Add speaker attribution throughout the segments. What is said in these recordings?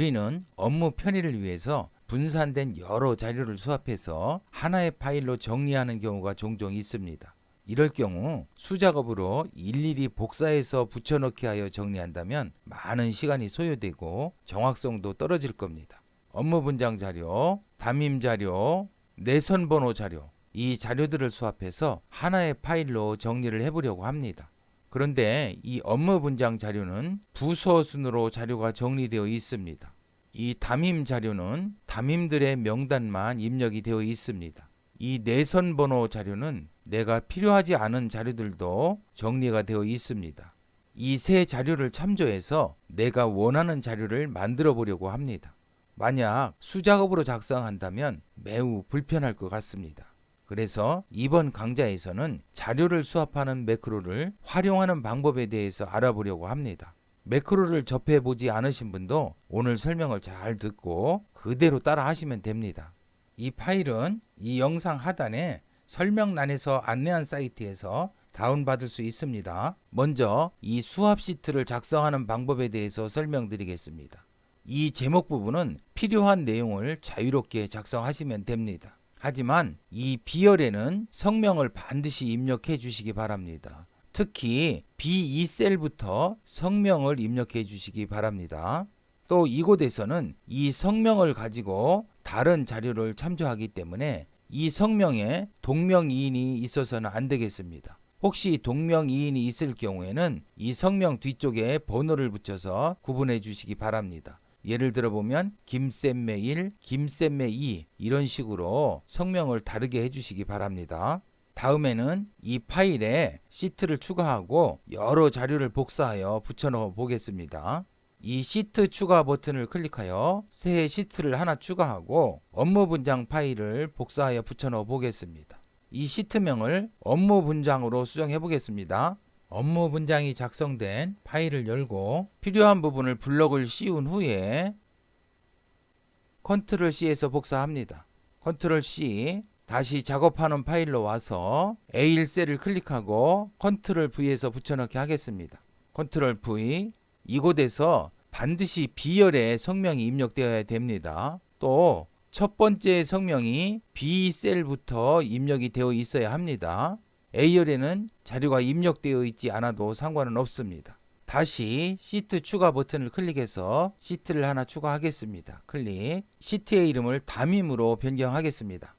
Speaker 1: 우리는 업무 편의를 위해서 분산된 여러 자료를 수합해서 하나의 파일로 정리하는 경우가 종종 있습니다. 이럴 경우 수작업으로 일일이 복사해서 붙여넣기 하여 정리한다면 많은 시간이 소요되고 정확성도 떨어질 겁니다. 업무 분장 자료, 담임 자료, 내선 번호 자료, 이 자료들을 수합해서 하나의 파일로 정리를 해보려고 합니다. 그런데 이 업무 분장 자료는 부서 순으로 자료가 정리되어 있습니다. 이 담임 자료는 담임들의 명단만 입력이 되어 있습니다. 이 내선 번호 자료는 내가 필요하지 않은 자료들도 정리가 되어 있습니다. 이 세 자료를 참조해서 내가 원하는 자료를 만들어 보려고 합니다. 만약 수작업으로 작성한다면 매우 불편할 것 같습니다. 그래서 이번 강좌에서는 자료를 수합하는 매크로를 활용하는 방법에 대해서 알아보려고 합니다. 매크로를 접해 보지 않으신 분도 오늘 설명을 잘 듣고 그대로 따라 하시면 됩니다. 이 파일은 이 영상 하단에 설명란에서 안내한 사이트에서 다운받을 수 있습니다. 먼저 이 수합 시트를 작성하는 방법에 대해서 설명드리겠습니다. 이 제목 부분은 필요한 내용을 자유롭게 작성하시면 됩니다. 하지만 이 B열에는 성명을 반드시 입력해 주시기 바랍니다. 특히 B2셀부터 성명을 입력해 주시기 바랍니다. 또 이곳에서는 이 성명을 가지고 다른 자료를 참조하기 때문에 이 성명에 동명이인이 있어서는 안 되겠습니다. 혹시 동명이인이 있을 경우에는 이 성명 뒤쪽에 번호를 붙여서 구분해 주시기 바랍니다. 예를 들어 보면 김쌤매 1, 김쌤매 2 이런 식으로 성명을 다르게 해주시기 바랍니다. 다음에는 이 파일에 시트를 추가하고 여러 자료를 복사하여 붙여넣어 보겠습니다. 이 시트 추가 버튼을 클릭하여 새 시트를 하나 추가하고 업무 분장 파일을 복사하여 붙여넣어 보겠습니다. 이 시트명을 업무 분장으로 수정해 보겠습니다. 업무 분장이 작성된 파일을 열고 필요한 부분을 블럭을 씌운 후에 컨트롤 C에서 복사합니다. 컨트롤 C 다시 작업하는 파일로 와서 A1 셀을 클릭하고 컨트롤 V에서 붙여넣기 하겠습니다. 컨트롤 V 이곳에서 반드시 B열에 성명이 입력되어야 됩니다. 또 첫 번째 성명이 B셀부터 입력이 되어 있어야 합니다. A열에는 자료가 입력되어 있지 않아도 상관은 없습니다. 다시 시트 추가 버튼을 클릭해서 시트를 하나 추가하겠습니다. 클릭. 시트의 이름을 담임으로 변경하겠습니다.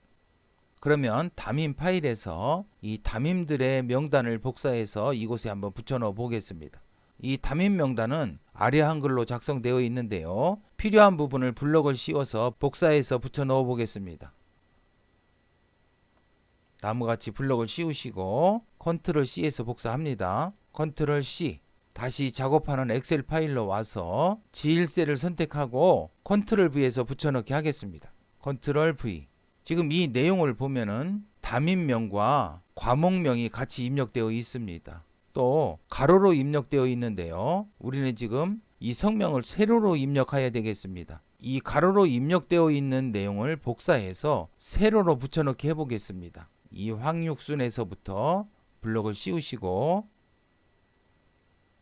Speaker 1: 그러면 담임 파일에서 이 담임들의 명단을 복사해서 이곳에 한번 붙여넣어 보겠습니다. 이 담임 명단은 아래 한글로 작성되어 있는데요. 필요한 부분을 블럭을 씌워서 복사해서 붙여넣어 보겠습니다. 나무같이 블럭을 씌우시고 컨트롤 C에서 복사합니다. 컨트롤 C 다시 작업하는 엑셀 파일로 와서 G1셀을 선택하고 컨트롤 V에서 붙여넣기 하겠습니다. 컨트롤 V 지금 이 내용을 보면은 담임명과 과목명이 같이 입력되어 있습니다. 또 가로로 입력되어 있는데요. 우리는 지금 이 성명을 세로로 입력해야 되겠습니다. 이 가로로 입력되어 있는 내용을 복사해서 세로로 붙여넣기 해보겠습니다. 이 황육순에서부터 블럭을 씌우시고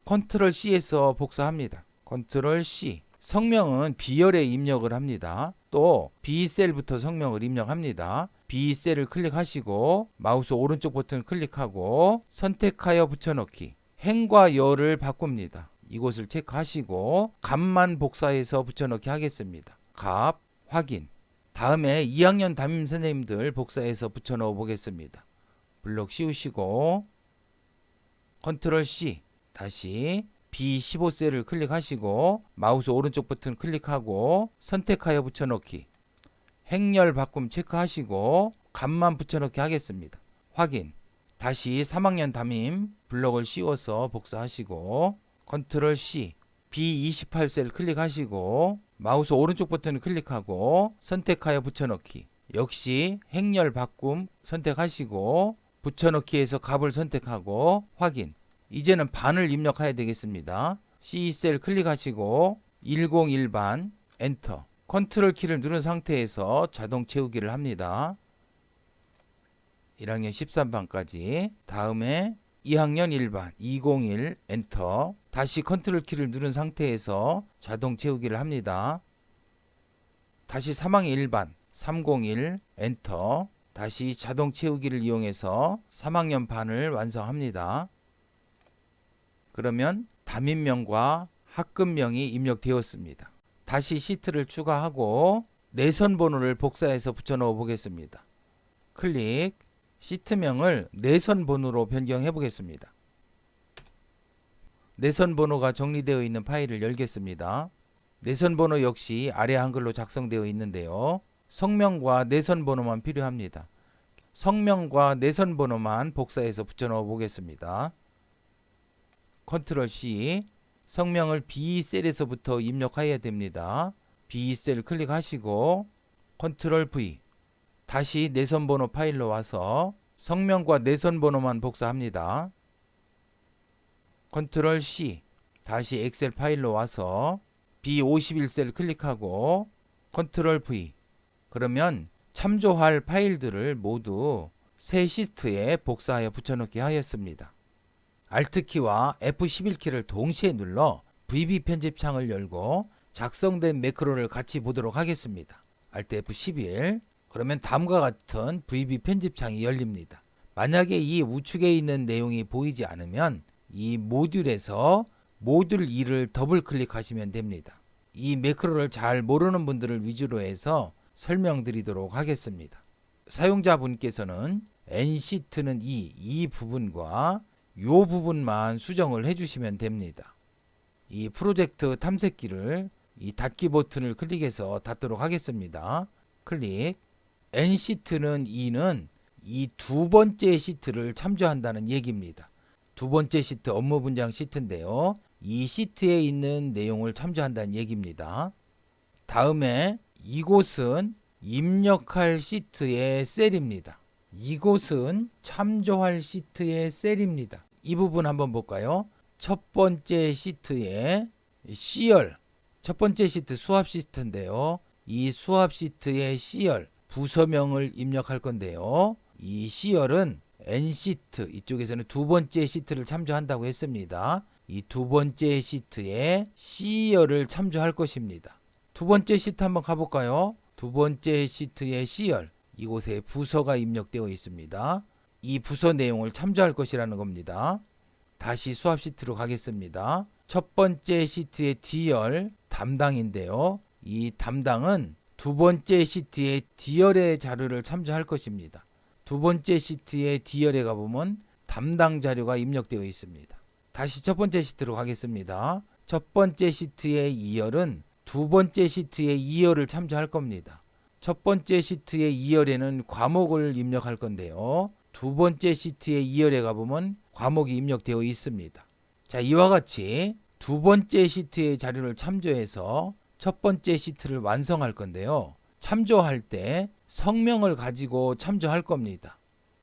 Speaker 1: 컨트롤 C에서 복사합니다. 컨트롤 C 성명은 B열에 입력을 합니다. 또 B셀부터 성명을 입력합니다. B셀을 클릭하시고 마우스 오른쪽 버튼 클릭하고 선택하여 붙여넣기 행과 열을 바꿉니다. 이곳을 체크하시고 값만 복사해서 붙여넣기 하겠습니다. 값 확인 다음에 2학년 담임 선생님들 복사해서 붙여넣어 보겠습니다. 블록 씌우시고 컨트롤 C 다시 B15셀을 클릭하시고 마우스 오른쪽 버튼 클릭하고 선택하여 붙여넣기 행렬 바꿈 체크하시고 값만 붙여넣기 하겠습니다. 확인 다시 3학년 담임 블럭을 씌워서 복사하시고 컨트롤 C B28셀 클릭하시고 마우스 오른쪽 버튼을 클릭하고 선택하여 붙여넣기 역시 행렬 바꿈 선택하시고 붙여넣기에서 값을 선택하고 확인 이제는 반을 입력해야 되겠습니다. C셀 클릭하시고 101반 엔터 컨트롤 키를 누른 상태에서 자동 채우기를 합니다. 1학년 13반까지 다음에 2학년 1반 201 엔터 다시 컨트롤 키를 누른 상태에서 자동 채우기를 합니다. 다시 사망의 일반 301 엔터 다시 자동 채우기를 이용해서 3학년 반을 완성합니다. 그러면 담임명과 학급명이 입력되었습니다. 다시 시트를 추가하고 내선 번호를 복사해서 붙여 넣어 보겠습니다. 클릭 시트명을 내선 번호로 변경해 보겠습니다. 내선 번호가 정리되어 있는 파일을 열겠습니다. 내선 번호 역시 아래 한글로 작성되어 있는데요. 성명과 내선 번호만 필요합니다. 성명과 내선 번호만 복사해서 붙여 넣어 보겠습니다. 컨트롤 C 성명을 B셀에서부터 입력해야 됩니다. B셀 클릭하시고 컨트롤 V 다시 내선 번호 파일로 와서 성명과 내선 번호만 복사합니다. 컨트롤 C 다시 엑셀 파일로 와서 B51셀 클릭하고 컨트롤 V 그러면 참조할 파일들을 모두 새 시트에 복사하여 붙여넣기 하였습니다. Alt키와 F11키를 동시에 눌러 VB 편집창을 열고 작성된 매크로를 같이 보도록 하겠습니다. Alt F11 그러면 다음과 같은 VB 편집창이 열립니다. 만약에 이 우측에 있는 내용이 보이지 않으면 이 모듈에서 모듈 2를 더블 클릭하시면 됩니다. 이 매크로를 잘 모르는 분들을 위주로 해서 설명드리도록 하겠습니다. 사용자분께서는 n시트는 이, 이 부분과 요 부분만 수정을 해주시면 됩니다. 이 프로젝트 탐색기를 이 닫기 버튼을 클릭해서 닫도록 하겠습니다. 클릭. N시트는 2는 이 두 번째 시트를 참조한다는 얘기입니다. 두 번째 시트 업무 분장 시트인데요. 이 시트에 있는 내용을 참조한다는 얘기입니다. 다음에 이곳은 입력할 시트의 셀입니다. 이곳은 참조할 시트의 셀입니다. 이 부분 한번 볼까요? 첫 번째 시트의 C열 첫 번째 시트 수압 시트인데요. 이 수압 시트의 C열 부서명을 입력할 건데요. 이 C열은 N시트 이쪽에서는 두 번째 시트를 참조한다고 했습니다. 이 두 번째 시트에 C열을 참조할 것입니다. 두 번째 시트 한번 가볼까요? 두 번째 시트의 C열 이곳에 부서가 입력되어 있습니다. 이 부서 내용을 참조할 것이라는 겁니다. 다시 수압 시트로 가겠습니다. 첫 번째 시트의 D열 담당인데요. 이 담당은 두 번째 시트의 D열의 자료를 참조할 것입니다. 두 번째 시트의 D열에 가보면 담당 자료가 입력되어 있습니다. 다시 첫 번째 시트로 가겠습니다. 첫 번째 시트의 2열은 두 번째 시트의 2열을 참조할 겁니다. 첫 번째 시트의 2열에는 과목을 입력할 건데요. 두 번째 시트의 2열에 가보면 과목이 입력되어 있습니다. 자, 이와 같이 두 번째 시트의 자료를 참조해서 첫 번째 시트를 완성할 건데요. 참조할 때 성명을 가지고 참조할 겁니다.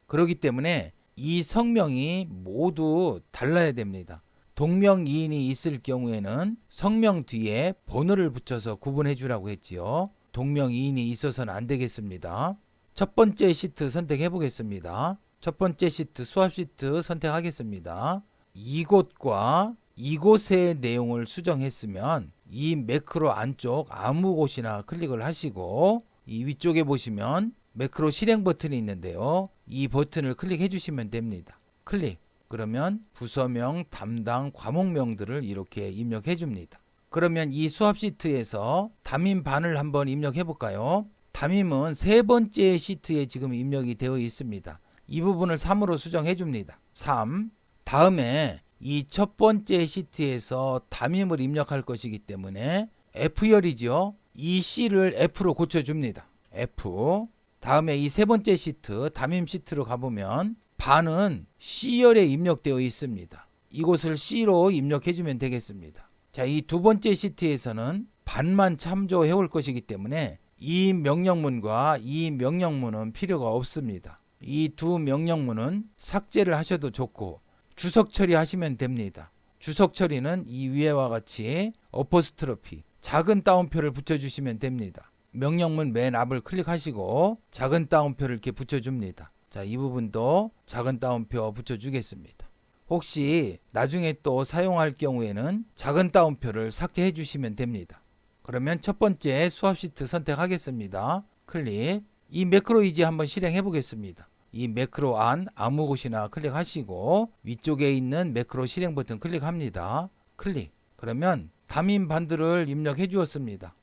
Speaker 1: 그렇기 때문에 이 성명이 모두 달라야 됩니다. 동명이인이 있을 경우에는 성명 뒤에 번호를 붙여서 구분해 주라고 했지요. 동명이인이 있어서는 안 되겠습니다. 첫 번째 시트 선택해 보겠습니다. 첫 번째 시트 수압 시트 선택하겠습니다. 이곳과 이곳의 내용을 수정했으면 이 매크로 안쪽 아무 곳이나 클릭을 하시고 이 위쪽에 보시면 매크로 실행 버튼이 있는데요. 이 버튼을 클릭해 주시면 됩니다. 클릭. 그러면 부서명, 담당, 과목명들을 이렇게 입력해 줍니다. 그러면 이 수업 시트에서 담임 반을 한번 입력해 볼까요? 담임은 세 번째 시트에 지금 입력이 되어 있습니다. 이 부분을 3으로 수정해 줍니다. 3. 다음에 이 첫 번째 시트에서 담임을 입력할 것이기 때문에 F열이죠. 이 C를 F로 고쳐줍니다. F. 다음에 이 세 번째 시트, 담임 시트로 가보면 반은 C열에 입력되어 있습니다. 이곳을 C로 입력해주면 되겠습니다. 자, 이 두 번째 시트에서는 반만 참조해 올 것이기 때문에 이 명령문과 이 명령문은 필요가 없습니다. 이 두 명령문은 삭제를 하셔도 좋고 주석 처리하시면 됩니다. 주석 처리는 이 위에와 같이 어퍼스트로피 작은 따옴표를 붙여주시면 됩니다. 명령문 맨 앞을 클릭하시고 작은 따옴표를 이렇게 붙여줍니다. 자, 이 부분도 작은 따옴표 붙여주겠습니다. 혹시 나중에 또 사용할 경우에는 작은 따옴표를 삭제해 주시면 됩니다. 그러면 첫 번째 수압 시트 선택하겠습니다. 클릭. 이 매크로 이제 한번 실행해 보겠습니다. 이 매크로 안 아무 곳이나 클릭하시고 위쪽에 있는 매크로 실행 버튼 클릭합니다. 클릭. 그러면 담임 반들을 입력해 주었습니다.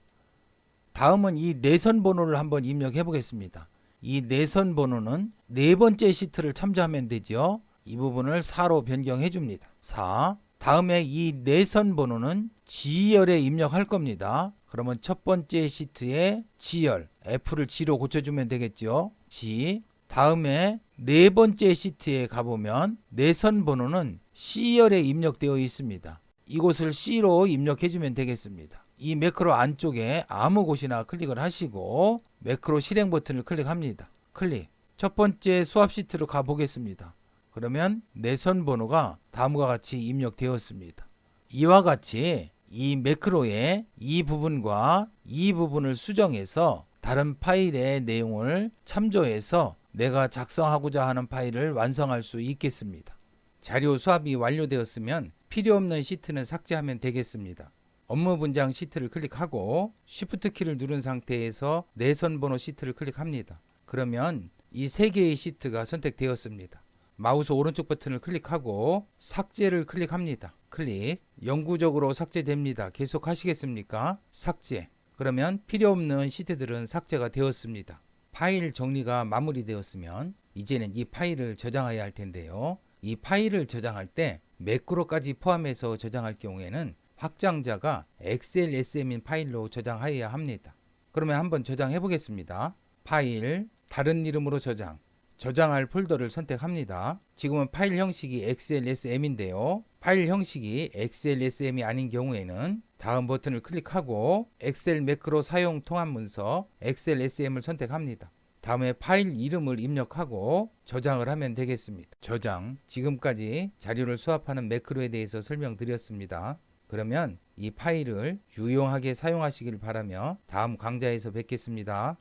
Speaker 1: 다음은 이 내선 번호를 한번 입력해 보겠습니다. 이 내선 번호는 네 번째 시트를 참조하면 되죠. 이 부분을 4로 변경해 줍니다. 4. 다음에 이 내선 번호는 G열에 입력할 겁니다. 그러면 첫 번째 시트에 G열, F를 G로 고쳐주면 되겠죠. G. 다음에 네 번째 시트에 가보면 내선 번호는 C열에 입력되어 있습니다. 이곳을 C로 입력해 주면 되겠습니다. 이 매크로 안쪽에 아무 곳이나 클릭을 하시고 매크로 실행 버튼을 클릭합니다. 클릭. 첫 번째 수압 시트로 가보겠습니다. 그러면 내선 번호가 다음과 같이 입력되었습니다. 이와 같이 이 매크로의 이 부분과 이 부분을 수정해서 다른 파일의 내용을 참조해서 내가 작성하고자 하는 파일을 완성할 수 있겠습니다. 자료 수합이 완료되었으면 필요 없는 시트는 삭제하면 되겠습니다. 업무 분장 시트를 클릭하고 Shift 키를 누른 상태에서 내선 번호 시트를 클릭합니다. 그러면 이 세 개의 시트가 선택되었습니다. 마우스 오른쪽 버튼을 클릭하고 삭제를 클릭합니다. 클릭. 영구적으로 삭제됩니다. 계속 하시겠습니까? 삭제. 그러면 필요 없는 시트들은 삭제가 되었습니다. 파일 정리가 마무리되었으면 이제는 이 파일을 저장해야 할 텐데요. 이 파일을 저장할 때 매크로까지 포함해서 저장할 경우에는 확장자가 XLSM인 파일로 저장해야 합니다. 그러면 한번 저장해 보겠습니다. 파일, 다른 이름으로 저장. 저장할 폴더를 선택합니다. 지금은 파일 형식이 XLSM인데요. 파일 형식이 XLSM이 아닌 경우에는 다음 버튼을 클릭하고 엑셀 매크로 사용 통합 문서 XLSM을 선택합니다. 다음에 파일 이름을 입력하고 저장을 하면 되겠습니다. 저장. 지금까지 자료를 수합하는 매크로에 대해서 설명드렸습니다. 그러면 이 파일을 유용하게 사용하시길 바라며 다음 강좌에서 뵙겠습니다.